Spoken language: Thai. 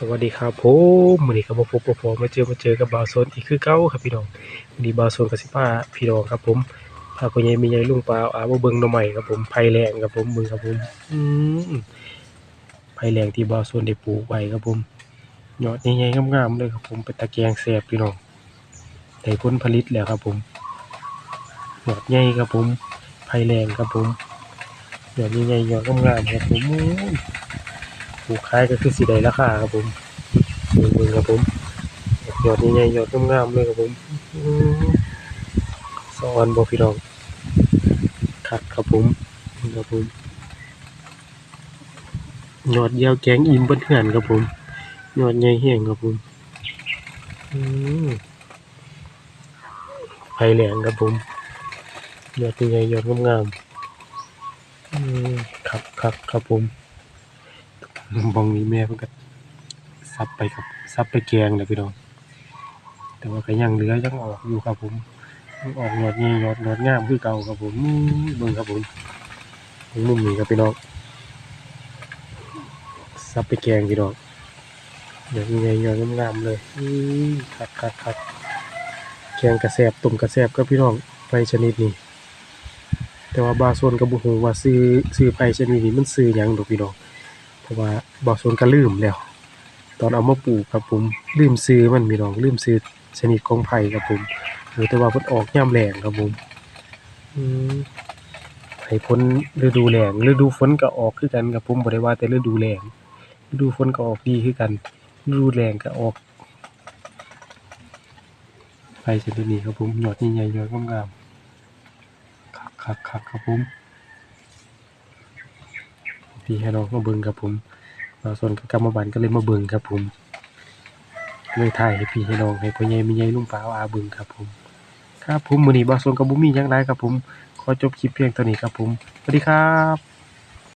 สวัสดีครับผมมื้อนี้ก็มาพบกับผมมาเจอมาเจอกับบาวสนอีกคือเก่าครับพี่น้องวันนี้บาวสนก็สิพาพี่น้องครับผมพาพ่อใหญ่ม่ใหญ่ลุงป้าอามาเบิ่งหน่อไม้ครับผมไผ่แรงครับผมเบิ่งครับผมอืมไผ่แรงที่บาวสนได้ปลูกไว้ครับผมยอดใหญ่ๆงามๆเลยครับผมเป็นตะแกรงแซ่บพี่น้องได้ผลผลิตแล้วครับผมยอดใหญ่ครับผมไผ่แรงครับผมยอดใหญ่ๆยอดงามๆครับผม ปลูกขายก็คือสิได้ราคาครับผมเบิ่งๆครับผมยอดใหญ่ๆยอดงามๆเลยครับผมสอนบ่พี่น้องคักครับผมครับผมยอดเดียวแกงอิ่มเบิดเฮือนครับผมยอดใหญ่แห้งครับผมอือไผแหลงครับผมยอดใหญ่ๆยอดงามๆครับครับครับผม บองนี้แม่เพิ่นก็ซับไปกับซับไปแกงเลยพี่น้องแต่ว่าก็ยังเหลือยังออกอยู่ครับผมออกยอดใหญ่ยอดยอดงามคือเก่าครับผมเบิ่งครับผมตรงมุมนี้ครับพี่น้องซับไปแกงพี่น้องยอดใหญ่ยอดงามเลยอื้อคักคักคักแกงกระแสบต้มกระแสบครับพี่น้องไฟชนิดนี้แต่ว่าบาส่วนก็บ่ฮู้ว่าซื้อซื้อไผชนิดนี้มันซื้อยังดอกพี่น้อง ราะว่าบางส่วนก็ลืมแล้ว ตอนเอามาปลูกครับผมลืมซื้อมันพี่น้องลืมซื้อชนิดของไผ่ครับผมหรือแต่ว่าเพิ่นออกยามแล้งครับผมอืมให้พ้นฤดูแล้งฤดูฝนก็ออกคือกันครับผมบ่ได้ว่าแต่ฤดูแล้งฤดูฝนก็ออกดีคือกันฤดูแล้งก็ออกไผ่ชนิดนี้ครับผมหยอดใหญ่ๆยอดงามๆคักๆครับผม พี่ให้น้องมาเบิ่งครับผมบางส่วนก็กรรมบันก็เลยมาเบิ่งครับผมเลยถ่ายให้พี่ให้น้องให้พ่อใหญ่แม่ใหญ่ลุงป้าอาเบิ่งครับผมครับผมมื้อนี้บางส่วนก็บ่มีหยังหลายครับผมขอจบคลิปเพียงเท่านี้ครับผมสวัสดีครับ